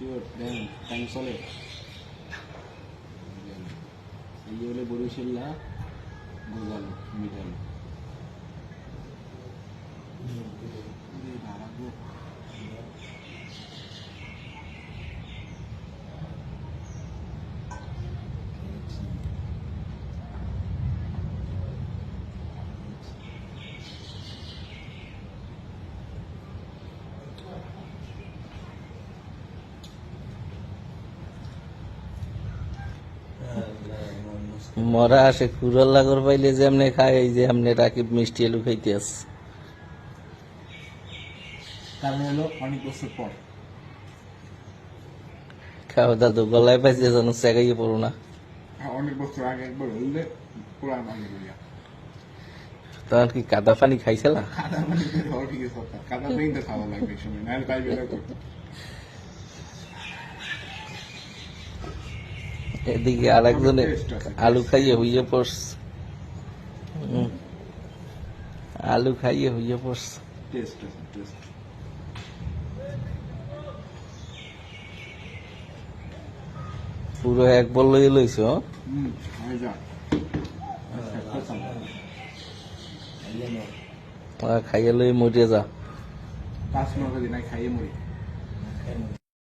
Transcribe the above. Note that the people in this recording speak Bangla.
শিওর দেন টাইম চলে এই হলে বরিশাল্লা গোজাল মিটালো ভাড়া গো মরা আসে কুড়াল লাগর পাইলে যেমনে খায় এই যে এমনি রাকিব মিষ্টি আলু খাইতে আছে। কারণ হলো অনেক বছর পর। খাও দাদু গলায় পাইছে যেন চেগাইয়ে পড়ো না। হ্যাঁ, অনেক বছর আগে একবার হইলে হইয়া তখন কি কাদা পানি খাইছিলা কাদা পানি খাওয়া ঠিক আছে কাদা পানি তো খাওয়া লাগবে সময় নাহলে পাইবে না এদিকে আর একজনে আলু খাইয়ে হইয়ে হুম। আলু খাইয়ে হইয়ে টেস্ট পুরো এক বললই লইছ? হুম খাইয়ে লই মরিয়ে যা। পাঁচ মাস খাইয়ে মরি।